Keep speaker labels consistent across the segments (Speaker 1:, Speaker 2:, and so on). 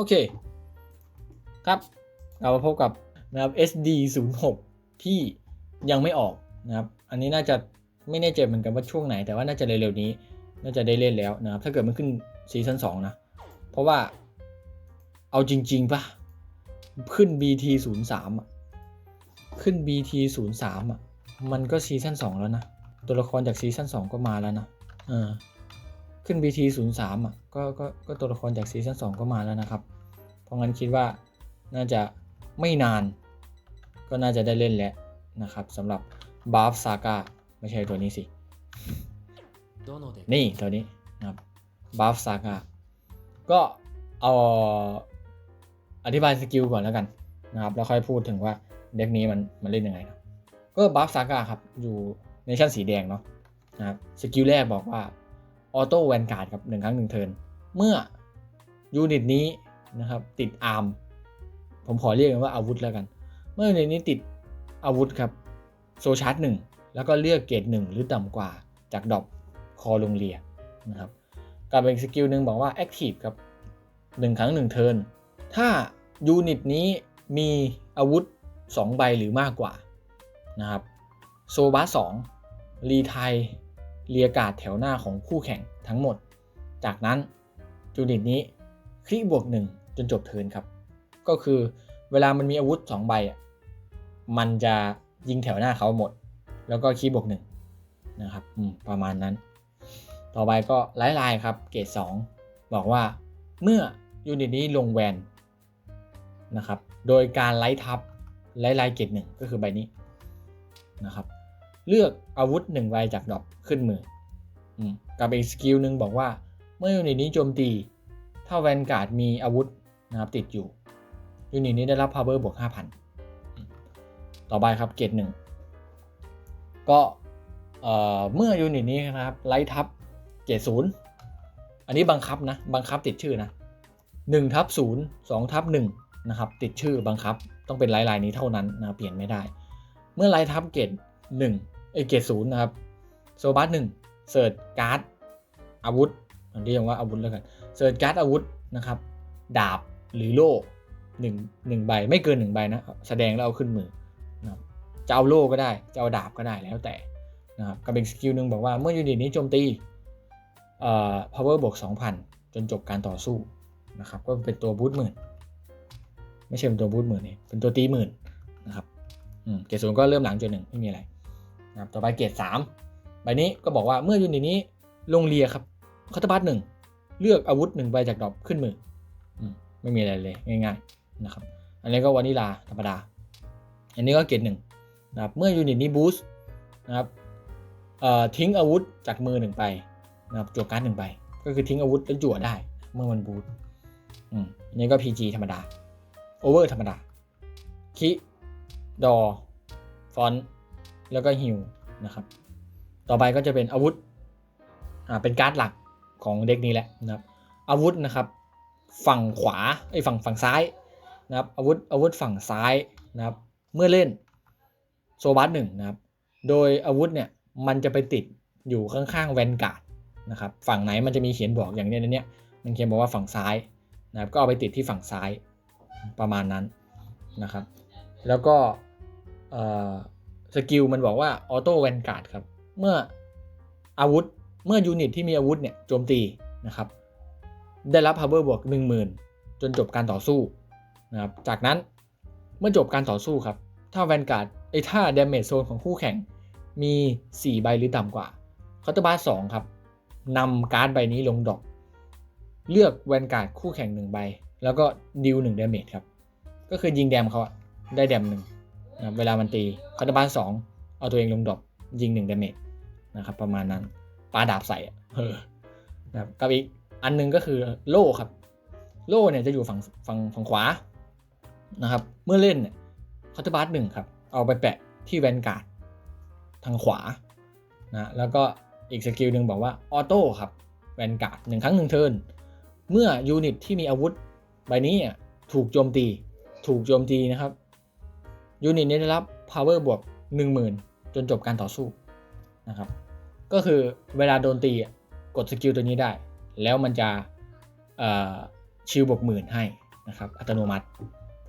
Speaker 1: โอเค ครับ เรามาพบกับนะครับ SD 0 6ที่ยังไม่ออกนะครับ อันนี้น่าจะไม่แน่ใจเหมือนกันว่าช่วงไหน แต่ว่าน่าจะเร็วๆนี้ น่าจะได้เล่นแล้วนะครับ ถ้าเกิดมันขึ้นซีซั่น2นะ เพราะว่าเอาจริงๆปะขึ้น BT 0 3อะ ขึ้น BT 0 3อะ มันก็ซีซั่น2แล้วนะ ตัวละครจากซีซั่น2ก็มาแล้วนะ เออ ขึ้น BT03 อะก็ก็ก็ตัวละครจากซีซั่น2ก็มาแล้วนะครับ เพราะงั้นคิดว่าน่าจะไม่นาน ก็น่าจะได้เล่นแล้วนะครับสำหรับบาฟซาก้าไม่ใช่ตัวนี้สิ นี่ตัวนี้นะครับบาฟซาก้าก็เอาอธิบายสกิลก่อนแล้วกันนะครับแล้วค่อยพูดถึงว่าเด็กนี้มันมันเล่นยังไงก็บัฟซาก้าครับอยู่ในชั้นสีแดงเนาะนะครับสกิลแรกบอกว่า ออโต้แวนการ์ดครับหนึ่งครั้งหนึ่งเทิร์นเมื่อยูนิตนี้นะครับติดอาร์มผมขอเรียกมันว่าอาวุธแล้วกัน เมื่อยูนิตนี้ติดอาวุธครับโซชาร์จหนึ่งแล้วก็เลือกเกรดหนึ่งหรือต่ำกว่าจากดอกคอลงเรียนะครับกับอีกสกิลหนึ่งบอกว่า Active ครับหนึ่งครั้งหนึ่งเทิร์นถ้ายูนิตนี้มีอาวุธ 2 ใบหรือมากกว่านะครับโซบาสองรีไทย เรียกาดแถวหน้าของคู่แข่งทั้งหมด จากนั้นยูนิตนี้คลิกบวก1จนจบเทินครับ ก็คือเวลามันมีอาวุธ 2 ใบอะมันจะยิงแถวหน้าเขาหมด แล้วก็คีย์บวกหนึ่งนะครับประมาณนั้น ต่อไปก็ไล่ลายครับ เกรด2บอกว่าเมื่อยูนิตนี้ลงแวนนะครับ โดยการไล่ทับไล่ลายเกรดหนึ่งก็คือใบนี้นะครับ เลือกอาวุธ1ใบจากดอกขึ้นมืออกับอีกสกิลหนึ่งบอกว่า เมื่อยูนิตนี้โจมตี ถ้าแวนการ์ดมีอาวุธนะครับติดอยู่ยูนิตนี้ได้รับ power บวก 5,000 ต่อไปครับเกรดหนึ่งก็เมื่อยูนิตนี้นะครับไล่ทับเกรดศูนย์อันนี้บังคับนะ บังคับติดชื่อนะ1ทับ0 2ทับ1นะครับติดชื่อบังคับต้องเป็นลน์ไลน์นี้เท่านั้นนะเปลี่ยนไม่ได้ เมื่อไล่ทับเกรด 1เอเกรดศูนย์นะครับโซบัสหนึ่งเสิร์ชการ์ดอาวุธอันนี้ยังว่าอาวุธแล้วกันเสิร์ชการ์ดอาวุธนะครับ ดาบหรือโล่หนึ่งหนึ่งใบไม่เกินหนึ่งใบนะแสดงแล้วเอาขึ้นมือนะจะเอาโล่ก็ได้ จะเอาดาบก็ได้แล้วแต่นะครับกับอีกสกิลหนึ่งบอกว่าเมื่อยูนิตนี้โจมตีเอ่อ power บวก2,000 จนจบการต่อสู้นะครับก็เป็นตัวบูทหมื่นไม่ใช่เป็นตัวบูทหมื่นนี่เป็นตัวตีหมื่นนะครับเกรดศูนย์ก็เริ่มหลังจนหนึ่งไม่มีอะไร นะครับต่อไปเกรดสามใบนี้ก็บอกว่าเมื่อยูนิตนี้ลงเรียครับคาตบัตหนึ่งเลือกอาวุธหนึ่งใบจากดอกขึ้นมือไม่มีอะไรเลยง่ายๆนะครับอันนี้ก็วานิลาธรรมดา อันนี้ก็เกรดหนึ่งนะครับเมื่อยูนิตนี้บูสต์นะครับทิ้งอาวุธจากมือหนึ่งไปนะครับจั่วการ์ดหนึ่งไปก็คือทิ้งอาวุธแล้วจั่วได้ เมื่อมันบูสต์อืมอันนี้ก็ PG ธรรมดาโอเวอร์ธรรมดาคิดอฟอน แล้วก็ฮิวนะครับ ต่อไปก็จะเป็นอาวุธอ่าเป็นการ์ดหลักของเด็กนี้แหละนะครับ อาวุธนะครับ ฝั่งขวาไอ้ฝั่งฝั่งซ้ายนะครับ อาวุธอาวุธฝั่งซ้ายนะครับ เมื่อเล่นโซบัสหนึ่งนะครับ โดยอาวุธเนี่ยมันจะไปติดอยู่ข้างๆแวนการ์ดนะครับ ฝั่งไหนมันจะมีเขียนบอกอย่างเนี้ยเนี้ยมันเขียนบอกว่าฝั่งซ้ายนะครับ ก็เอาไปติดที่ฝั่งซ้ายประมาณนั้นนะครับ แล้วก็ สกิลมันบอกว่าออโต้แวนการ์ดครับ เมื่ออาวุธเมื่อยูนิตที่มีอาวุธเนี่ยโจมตีนะครับ ได้รับ power บวก10,000 จนจบการต่อสู้นะครับจากนั้นเมื่อจบการต่อสู้ครับ ถ้าแวนการ์ดไอ้ถ้า damage zone ของคู่แข่งมี 4 ใบหรือต่ำกว่าคาร์ตบาสองครับนำการ์ดใบนี้ลงดอก เลือกแวนการ์ดคู่แข่ง1ใบ แล้วก็ดิว1 damage ครับ ก็คือยิงแดมเขาได้แดมหนึ่ง นะเวลามันตีคาร์ตบาสองเอาตัวเองลงดอกยิง1 damage นะครับประมาณนั้นปาดาบใส่เออนะครับกับอีกอันนึงก็คือโล่ครับ โล่เนี่ยจะอยู่ฝั่งฝั่งฝั่งขวานะครับเมื่อเล่นเนี่ยคาร์บัสหนึ่งครับเอาไปแปะที่แวนการ์ดทางขวานะแล้วก็อีกสกิลหนึ่งบอกว่าออโต้ครับแวนการ์ดหนึ่งครั้งหนึ่งเทิร์นเมื่อยูนิตที่มีอาวุธใบนี้ถูกโจมตี ถูกโจมตีนะครับ ยูนิตนี้ได้รับ power บวก 10,000 จนจบการต่อสู้นะครับ ก็คือเวลาโดนตีกดสกิลตัวนี้ได้ แล้วมันจะชิลบวกหมื่นให้นะครับ อัตโนมัติ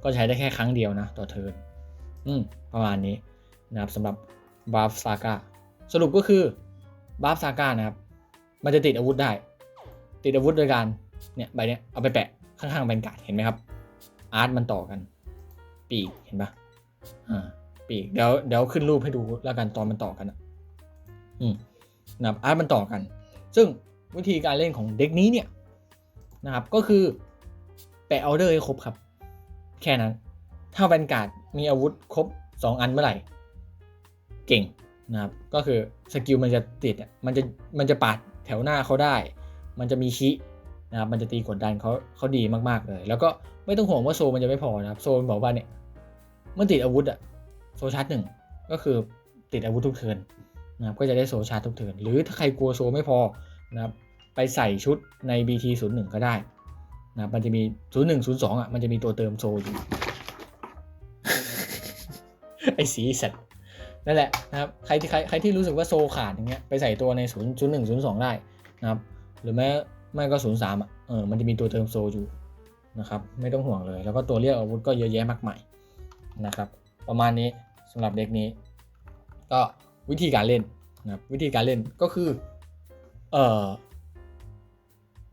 Speaker 1: ก็ใช้ได้แค่ครั้งเดียวนะ ต่อเทิร์นอืมประมาณนี้นะครับสำหรับบาฟซากาสรุปก็คือบาฟซากานะครับ มันจะติดอาวุธได้ ติดอาวุธโดยการเนี่ยใบเนี้ยเอาไปแปะข้างๆแบนกาดเห็นไหมครับ อาร์ตมันต่อกัน ปีกเห็นปะ อ่าปีกเดี๋ยวเดี๋ยวขึ้นรูปให้ดูแล้วกันตอนมันต่อกันอะอืมนะครับอาร์ตมันต่อกัน ซึ่งวิธีการเล่นของเด็กนี้เนี่ยนะครับก็คือแปะออเดอร์ให้ครบครับ แค่นั้น ถ้าแวนการ์ดมีอาวุธครบ 2 อันเมื่อไหร่ เก่งนะครับก็คือสกิลมันจะติดอะมันจะมันจะปาดแถวหน้าเขาได้ มันจะมีคินะครับมันจะตีกดดันเขาเขาดีมากๆเลย แล้วก็ไม่ต้องห่วงว่าโซมันจะไม่พอนะครับ โซมันบอกว่าเนี่ย เมันติดอาวุธอะโซชาร์จหนึ่งก็คือติดอาวุธทุกเทิร์นนะครับก็จะได้โซชาร์จทุกเทิร์นหรือถ้าใครกลัวโซไม่พอนะครับไปใส่ชุดใน BT 0 1 ก็ได้นะครับมันจะมี 0 1 0 2อะมันจะมีตัวเติมโซอยู่ไอ้สีสัตว์นั่นแหละนะครับใครที่ใครใครที่รู้สึกว่าโซขาดอย่างเงี้ยไปใส่ตัวใน 0 0 1 0 2 ได้นะครับ หรือแม้ไม่ก็ 0 3อะเออมันจะมีตัวเติมโซอยู่นะครับ ไม่ต้องห่วงเลย แล้วก็ตัวเรียกอาวุธก็เยอะแยะมากมาย นะครับ ประมาณนี้สำหรับเด็กนี้ ก็วิธีการเล่นนะครับวิธีการเล่นก็คือเอ่อ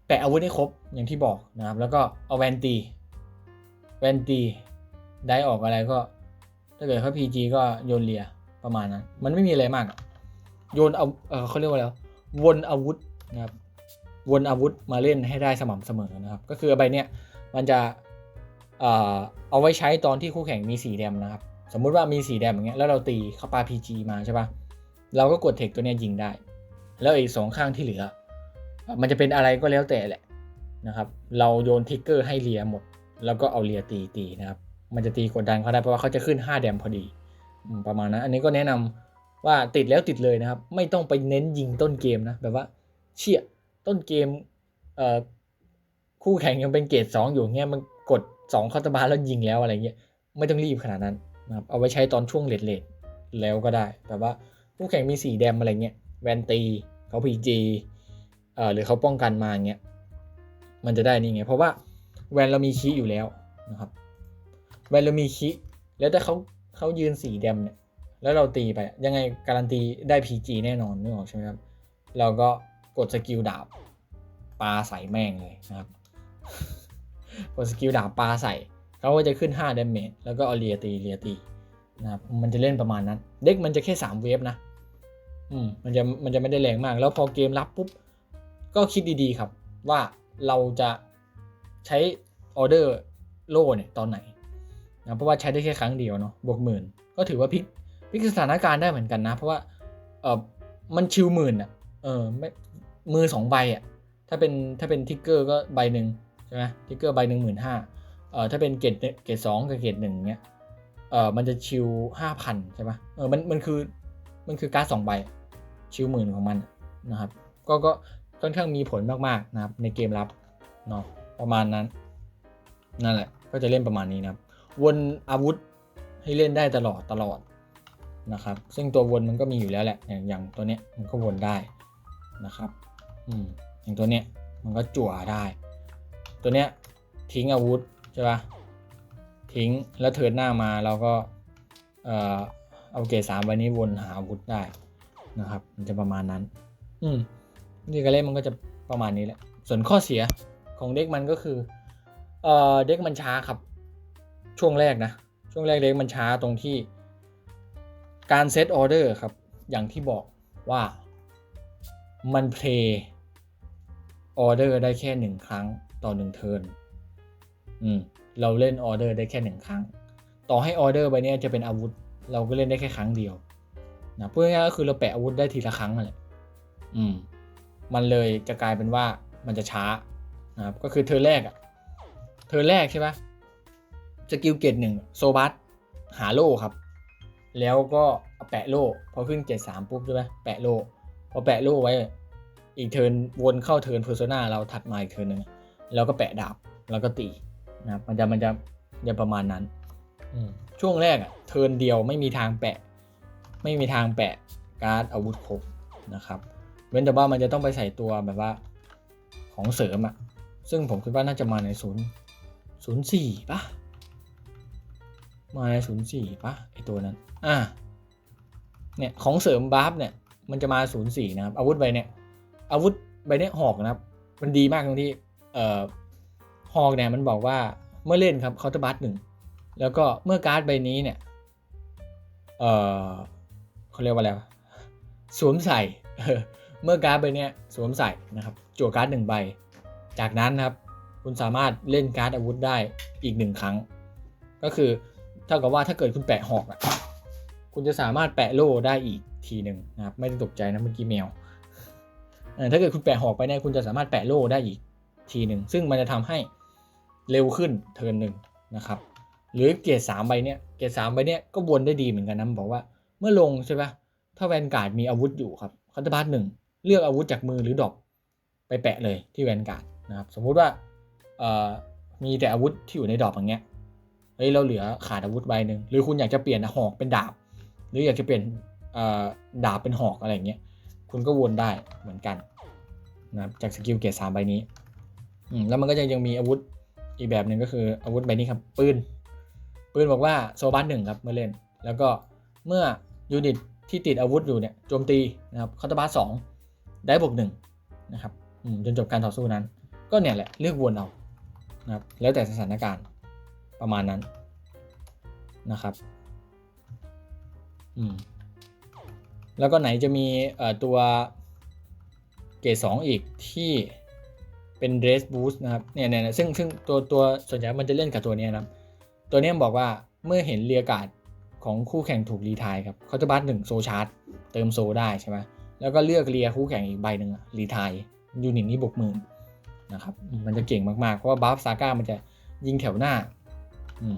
Speaker 1: แปะอาวุธให้ครบอย่างที่บอกนะครับ แล้วก็เอาแวนตีแวนตีได้ออกอะไรก็ ถ้าเกิดเขา PG ก็โยนเลียประมาณนั้น มันไม่มีอะไรมาก โยนเอาเออเขาเรียกว่าอะไรววนอาวุธนะครับวนอาวุธมาเล่นให้ได้สม่ำเสมอนะครับ ก็คือใบเนี้ยมันจะ เอาไว้ใช้ตอนที่คู่แข่งมีสีแดมนะครับ สมมุติว่ามีสีแดมอย่างเงี้ยแล้วเราตีเข้าปา PG มาใช่ปะเราก็กดเทคตัวเนี้ยยิงได้ แล้วอีกสองข้างที่เหลือ มันจะเป็นอะไรก็แล้วแต่แหละนะครับ เราโยนทิกเกอร์ให้เลียหมด แล้วก็เอาเลียตีตีนะครับ มันจะตีกดดันเขาได้เพราะว่าเขาจะขึ้น 5 แดมพอดี ประมาณนั้น อันนี้ก็แนะนำว่าติดแล้วติดเลยนะครับ ไม่ต้องไปเน้นยิงต้นเกมนะ แบบว่าเชี่ยต้นเกมเอ่อคู่แข่งยังเป็นเกรดสองอยู่เงี้ยมันกด 2เข้าตาบาแล้วยิงแล้วอะไรเงี้ยไม่ต้องรีบขนาดนั้นนะครับเอาไว้ใช้ตอนช่วงเลดเลดแล้วก็ได้แบบว่าคู่แข่งมี4แดมอะไรเงี้ยแวนตีเขาพีจีเอ่อหรือเขาป้องกันมาเงี้ยมันจะได้นี่ไง เพราะว่าแวนเรามีคีย์อยู่แล้วนะครับแวนเรามีคีแล้วถ้าเขาเขายืนสีแดมเนี่ยแล้วเราตีไปยังไงการันตีได้ PG แน่นอนนึกออกใช่ไหมครับเราก็กดสกิลดาบปาใส่แม่งเลยนะครับ กดสกิลดาบปาใส่เขาก็จะขึ้น5 d a m a g e แล้วก็เอาเลียตีเลียตีนะครับมันจะเล่นประมาณนั้น เด็กมันจะแค่ 3 เวฟนะอืมมันจะมันจะไม่ได้แรงมาก แล้วพอเกมรับปุ๊บ ก็คิดดีๆครับ ว่าเราจะใช้ออเดอร์โล่เนี่ยตอนไหนนะเพราะว่าใช้ได้แค่ครั้งเดียวเนาะบวกหมื่น ก็ถือว่าพลิกพลิกสถานการณ์ได้เหมือนกันนะ เพราะว่าเออมันชิวหมื่นอะเออไม่มือสองใบอะถ้าเป็นถ้าเป็นทิกเกอร์ก็ใบหนึ่ง ใช่ไหมทิกเกอร์ใบหนึ่งหมื่นห้าเอ่อถ้าเป็นเกรดเกรดสองกับเกรดหนึ่งเนี้ยเอ่อมันจะชิวห้าพันใช่ปะเออมันมันคือมันคือการ์ดสองใบชิวหมื่นของมันนะครับ ก็ก็ค่อนข้างมีผลมากๆนะครับในเกมรับเนาะประมาณนั้นนั่นแหละก็จะเล่นประมาณนี้นะครับวนอาวุธให้เล่นได้ตลอดตลอดนะครับ ซึ่งตัววนมันก็มีอยู่แล้วแหละ อย่างอย่างตัวเนี้ยมันก็วนได้นะครับ อืมอย่างตัวเนี้ยมันก็จั่วได้ ตัวเนี้ยทิ้งอาวุธใช่ปะทิ้งแล้วเทิร์นหน้ามาเราก็เอ่อเอาเกรดสามใบนี้วนหาอาวุธได้นะครับ มันจะประมาณนั้น อืมวิธีการเล่นมันก็จะประมาณนี้แหละ ส่วนข้อเสียของเด็กมันก็คือเอ่อเด็กมันช้าครับ ช่วงแรกนะ ช่วงแรกเด็กมันช้าตรงที่ การเซตออเดอร์ครับ อย่างที่บอกว่ามันเพลย์ออเดอร์ได้แค่หนึ่งครั้ง ต่อหนึ่งเทิร์นอืมเราเล่นออเดอร์ได้แค่หนึ่งครั้ง ต่อให้ออเดอร์ใบเนี้ยจะเป็นอาวุธ เราก็เล่นได้แค่ครั้งเดียวนะพูดง่ายๆก็คือเราแปะอาวุธได้ทีละครั้งนั่นแหละอืม มันเลยจะกลายเป็นว่ามันจะช้านะครับก็คือเธอแรกอะเธอแรกใช่ปะสกิลเกตหนึ่งโซบัสหาโล่ครับ แล้วก็เอาแปะโล่พอขึ้นเกตสามปุ๊บใช่ไหมแปะโล่พอแปะโล่ไว้ อีกเทินวนเข้าเทินเพอร์โซนาเราถัดมาอีกเทินหนึ่ง แล้วก็แปะดาบแล้วก็ตีนะครับมันจะมันจะจะประมาณนั้นอืมช่วงแรกอะเทิร์นเดียวไม่มีทางแปะ ไม่มีทางแปะการ์ดอาวุธครบนะครับเว้นแต่ว่ามันจะต้องไปใส่ตัวแบบว่าของเสริมอะซึ่งผมคิดว่าน่าจะมาในศูนย์ศูนย์สี่ปะมาในศูนย์สี่ปะไอตัวนั้นอ่าเนี่ยของเสริมบัฟเนี่ยมันจะมาศูนย์สี่นะครับอาวุธใบเนี่ยอาวุธใบเนี้ยหอกนะครับ มันดีมากตรงที่ เอ่อหอกเนี่ยมันบอกว่าเมื่อเล่นครับเคาน์เตอร์บัสหนึ่งแล้วก็เมื่อการ์ดใบนี้เนี่ยเออเขาเรียกว่าอะไรสวมใส่เมื่อการ์ดใบนี้สวมใส่นะครับจั่วการ์ดหนึ่งใบ จากนั้นนะครับคุณสามารถเล่นการ์ดอาวุธได้อีกหนึ่งครั้ง ก็คือเท่ากับว่าถ้าเกิดคุณแปะหอกอะคุณจะสามารถแปะโล่ได้อีกทีหนึ่งนะครับไม่ต้องตกใจนะเมื่อกี้แมวถ้าเกิดคุณแปะหอกไปเนี่ยคุณจะสามารถแปะโล่ได้อีก ทีหนึ่งซึ่งมันจะทำให้เร็วขึ้นเทิร์นหนึ่งนะครับหรือเกรดสามใบเนี่ยเกรดสามใบเนี่ยก็วนได้ดีเหมือนกันนะบอกว่าเมื่อลงใช่ปะถ้าแวนการ์ดมีอาวุธอยู่ครับคัตเตอร์บัสหนึ่งเลือกอาวุธจากมือหรือดอปไปแปะเลยที่แวนการ์ดนะครับสมมุติว่ามีแต่อาวุธที่อยู่ในดอปอย่างเงี้ยเฮ้ยเราเหลือขาดอาวุธใบหนึ่งหรือคุณอยากจะเปลี่ยนหอกเป็นดาบ หรืออยากจะเปลี่ยนดาบเป็นหอกอะไรอย่างเงี้ยคุณก็วนได้เหมือนกันนะครับจากสกิลเกรดสามใบนี้ แล้วมันก็จะยังมีอาวุธอีกแบบหนึ่งก็คืออาวุธใบนี้ครับปืนปืนบอกว่าโซบัสหนึ่งครับเมื่อเล่น แล้วก็เมื่อยูนิตที่ติดอาวุธอยู่เนี่ยโจมตีนะครับคาตบัสสองได้บวกหนึ่งนะครับอืมจนจบการต่อสู้นั้น ก็เนี่ยแหละเลือกวนเอานะครับแล้วแต่สถานการณ์ประมาณนั้นนะครับอืมแล้วก็ไหนจะมีเอ่อตัวเกรดสองอีกที่ เป็นเรสบูสนะครับเนี่ยเนี่ยซึ่งซึ่งตัวตัวส่วนใหญ่มันจะเล่นกับตัวนี้นะครับ ตัวนี้บอกว่าเมื่อเห็นเรียกาดของคู่แข่งถูกรีไทายครับเขาจะบัสหนึ่งโซชาร์จเติมโซได้ใช่ไหมแล้วก็เลือกเรียคู่แข่งอีกใบหนึ่งอะรีไทายยูนิตนี้บวกหมื่นนะครับมันจะเก่งมาก ๆ เพราะว่าบัฟซาก้ามันจะยิงแถวหน้าอืม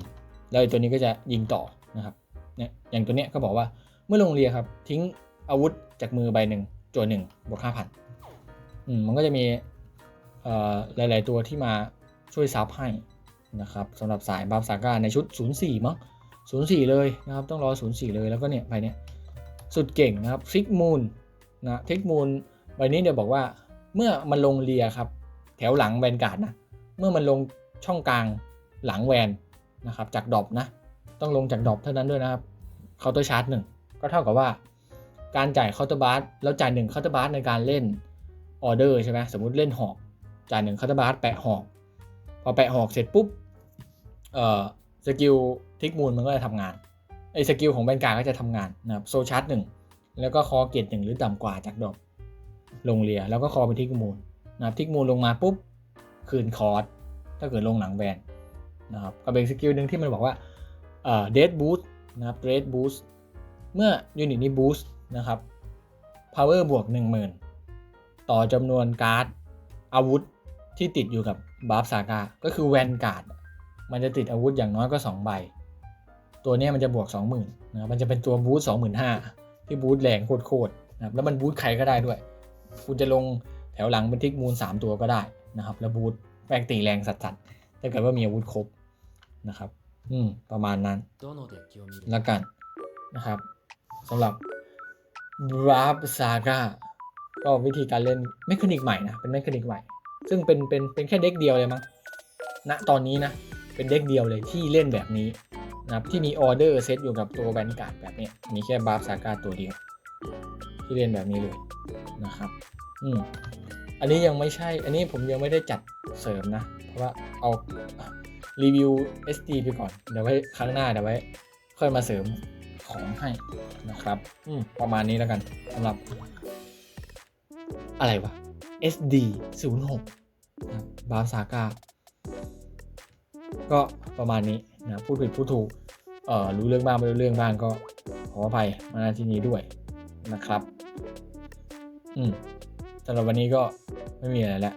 Speaker 1: แล้วตัวนี้ก็จะยิงต่อนะครับเนี่ยอย่างตัวเนี้ยก็บอกว่าเมื่อลงเรียครับทิ้งอาวุธจากมือใบหนึ่งจวนหนึ่งบวกห้าพันอืมมันก็จะมี หลาย ๆ ตัวที่มาช่วยซับให้นะครับสำหรับสายบาฟซาก้าในชุด 04 มั้ง 04 เลยนะครับ ต้องรอ 04 เลยแล้วก็เนี่ยใบเนี้ยสุดเก่งนะครับฟิกมูลนะฟิกมูลใบนี้เดี๋ยวบอกว่าเมื่อมันลงเรียครับ แถวหลังแวนการ์ดนะเมื่อมันลงช่องกลางหลังแวนนะครับจากดอปนะ ต้องลงจากดอปเท่านั้นด้วยนะครับเคาน์เตอร์ชาร์จหนึ่งก็เท่ากับว่า การจ่ายเคาน์เตอร์บาร์แล้วจ่ายหนึ่งเคาน์เตอร์บาร์ในการเล่นออเดอร์ใช่ไหมสมมุติเล่นหอก จ่ายหนึ่งคาตอร์บาร์แปะหอกพอแปะหอกเสร็จปุ๊บเอ่อสกิลทิกมูลมันก็จะทำงานไอ้สกิลของแบนการ์ก็จะทำงานนะครับโซชาร์จหนึ่งแล้วก็คอเกตหนึ่งหรือต่ำกว่าจากดอกลงเรียแล้วก็คอเป็นทิกมูลนะครับทิกมูลลงมาปุ๊บคืนคอร์สถ้าเกิดลงหลังแบนนะครับกับเป็นสกิลหนึ่งที่มันบอกว่าเอ่อเดดบูสต์นะครับเดดบูสต์เมื่อยูนิตนี้บูสต์นะครับพาวเวอร์บวก 10,000 ต่อจำนวนการ์ดอาวุธ ที่ติดอยู่กับบาฟซากาก็คือแวนการ์ดมันจะติดอาวุธอย่างน้อยก็ 2 ใบ ตัวนี้มันจะบวก 20,000นะครับมันจะเป็นตัวบูท25,000ที่บูทแรงโคตรๆนะครับแล้วมันบูทใครก็ได้ด้วย คุณจะลงแถวหลังเป็นทิกมูล 3 ตัวก็ได้นะครับ แล้วบูทแรงตีแรงสัดๆถ้าเกิดว่ามีอาวุธครบนะครับ อืม ประมาณนั้นแล้วกันนะครับสำหรับบราฟซาก้าก็วิธีการเล่นไม่คนิกใหม่นะ เป็นไม่คนิกใหม่ ซึ่งเป็นเป็นเป็นแค่เด็กเดียวเลยมั้งณตอนนี้นะ เป็นเด็กเดียวเลยที่เล่นแบบนี้นะครับที่มีออเดอร์เซตอยู่กับตัวแบนการ์ดแบบนี้มีแค่ Brav Saga ตัวเดียว ที่เล่นแบบนี้เลยนะครับอืมอันนี้ยังไม่ใช่ อันนี้ผมยังไม่ได้จัดเสริมนะ เพราะว่าเอารีวิว SD ไปก่อน เดี๋ยวไว้ครั้งหน้าเดี๋ยวไว้ ค่อยมาเสริมของให้นะครับ อืมประมาณนี้แล้วกันสำหรับ อะไรวะ SD 0 6นะบาซากาก็ประมาณนี้นะพูดผิดพูดถูกเอ่อรู้เรื่องบ้างไม่รู้เรื่องบ้างก็ขออภัยมาณที่นี้ด้วยนะครับ อืมสำหรับวันนี้ก็ไม่มีอะไรแล้ว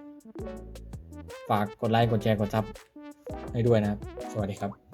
Speaker 1: ฝากกดไลค์กดแชร์กดซับให้ด้วยนะครับ สวัสดีครับ